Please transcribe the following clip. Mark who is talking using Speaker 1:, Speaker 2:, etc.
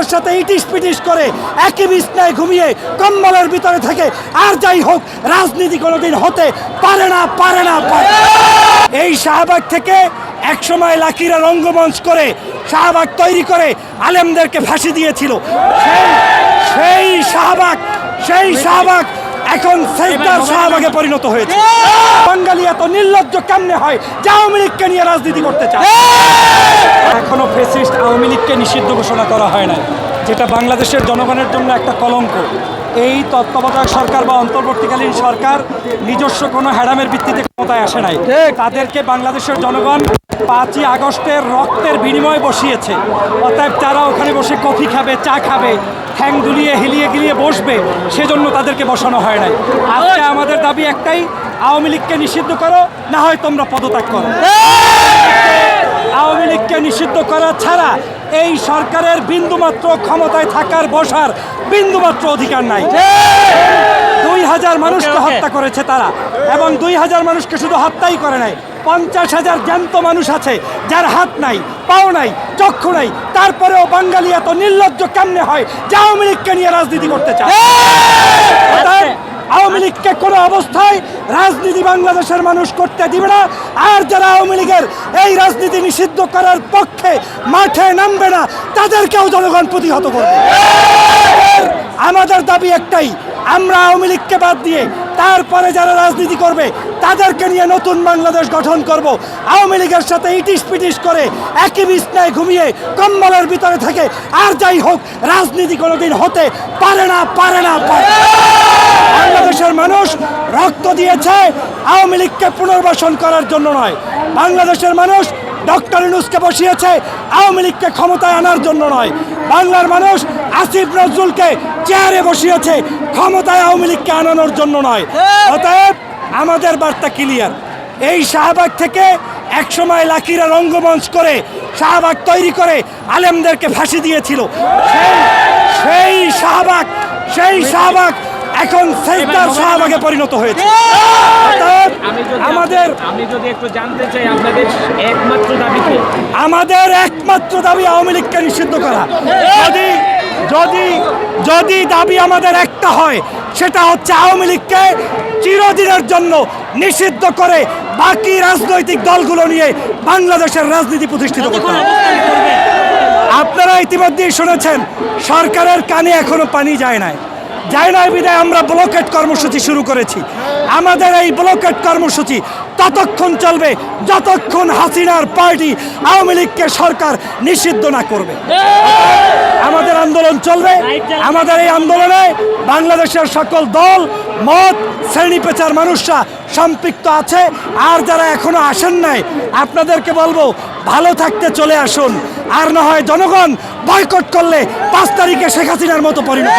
Speaker 1: লীগের সাথে ইটিস পিটিস করে একই বিছনায় ঘুমিয়ে কম্বলের ভিতরে থাকে আর যাই হোক, রাজনীতি কোনোদিন হতে পারে না পারে না, পারে এই শাহবাগ থেকে একসময় লাকিরা রঙ্গমঞ্চ করে শাহবাগ তৈরি করে আলেমদেরকে ফাঁসি দিয়েছিল। সেই শাহবাগ সেই শাহবাগ এখন সেইটা শাহবাগে পরিণত হয়েছে। বাঙালি এত নির্লজ্জ কেমনে হয়? যে আওয়ামী লীগকে নিয়ে রাজনীতি করতে চায়। এখনও ফেসিস্ট আওয়ামী লীগকে নিষিদ্ধ ঘোষণা করা হয় না যেটা বাংলাদেশের জনগণের জন্য একটা কলঙ্ক। এই তত্ত্বাবধায়ক সরকার বা অন্তর্বর্তীকালীন সরকার নিজস্ব কোনো হ্যাডামের ভিত্তিতে ক্ষমতায় আসে নাই। তাদেরকে বাংলাদেশের জনগণ পাঁচই আগস্টের রক্তের বিনিময়ে বসিয়েছে। অতএব তারা ওখানে বসে কফি খাবে চা খাবে ঠ্যাং দুলিয়ে হিলিয়ে গিলিয়ে বসবে সেজন্য তাদেরকে বসানো হয় নাই। আজকে আমাদের দাবি একটাই আওয়ামী লীগকে নিষিদ্ধ করো না হয় তোমরা পদত্যাগ করো। আওয়ামী লীগকে নিষিদ্ধ করা ছাড়া এই সরকারের বিন্দুমাত্র ক্ষমতায় থাকার বসার বিন্দুমাত্র অধিকার নাই। দুই হাজার মানুষকে হত্যা করেছে তারা এবং দুই হাজার মানুষকে শুধু হত্যাই করে নাই। পঞ্চাশ হাজার জ্যান্ত মানুষ আছে যার হাত নাই পাও নাই চক্ষু নাই। তারপরেও বাঙালি এত নির্লজ্জ কেমনে হয় যা আওয়ামী লীগকে নিয়ে রাজনীতি করতে চায়? আওয়ামী লীগকে কোনো অবস্থায় রাজনীতি বাংলাদেশের মানুষ করতে দিবে না। আর যারা আওয়ামী লীগের এই রাজনীতি নিষিদ্ধ করার পক্ষে মাঠে নামবে না, তাদেরকেও জনগণ প্রতিহত করবে। আমাদের দাবি একটাই, আমরা আওয়ামী লীগকে বাদ দিয়ে তারপরে যারা রাজনীতি করবে, তাদেরকে নিয়ে নতুন বাংলাদেশ গঠন করব। আওয়ামী লীগের সাথে ইটিস পিটিস করে একই বিছনায় ঘুমিয়ে কম্বলের ভিতরে থেকে আর যাই হোক, রাজনীতি কোনোদিন হতে পারে না পারে না পারে না। মানুষ রক্ত দিয়েছে আওয়ামী লীগকে পুনর্বাসন করার জন্য নয়। বাংলাদেশের মানুষ ডক্টর ইনুসকে বসিয়েছে আওয়ামী লীগকে ক্ষমতায় আনার জন্য নয়। বাংলার মানুষ আসিফ নজরুলকে চেয়ারে বসিয়েছে ক্ষমতায় আওয়ামী লীগকে আনানোর জন্য নয়। অতএব আমাদের বার্তা ক্লিয়ার। এই শাহবাগ থেকে একসময় লাকিরা রঙ্গমঞ্চ করে শাহবাগ তৈরি করে আলেমদেরকে ফাঁসি দিয়েছিল। সেই শাহবাগ সেই শাহবাগ এখন সেজদার শাহবাগে পরিণত হয়েছে। আমাদের
Speaker 2: আমি যদি একটু জানতে চাই আপনাদের একমাত্র দাবি কি?
Speaker 1: আমাদের একমাত্র দাবি আওয়ামী লীগকে নিষিদ্ধ করা। যদি যদি যদি দাবি আমাদের একটা হয় সেটা হচ্ছে আওয়ামী লীগকে চিরদিনের জন্য নিষিদ্ধ করে বাকি রাজনৈতিক দলগুলো নিয়ে বাংলাদেশের রাজনীতি প্রতিষ্ঠিত করতে আপনারা ইতিমধ্যেই শুনেছেন সরকারের কানে এখনও পানি যায় নাই। যায় না বিদায়, আমরা ব্লকেট কর্মসূচি শুরু করেছি। আমাদের এই ব্লকেট কর্মসূচি ততক্ষণ চলবে, যতক্ষণ হাসিনার পার্টি আওয়ামী লীগকে সরকার নিষিদ্ধ না করবে। আমাদের আন্দোলন চলবে আমাদের এই আন্দোলনে বাংলাদেশের সকল দল, মত, শ্রেণি পেচার মানুষরা সম্পৃক্ত আছে, আর যারা এখনও আসেন নাই, আপনাদেরকে বলব, ভালো থাকতে চলে আসুন আর না হয় জনগণ বয়কট করলে পাঁচ তারিখে শেখ হাসিনার মতো পরিণত।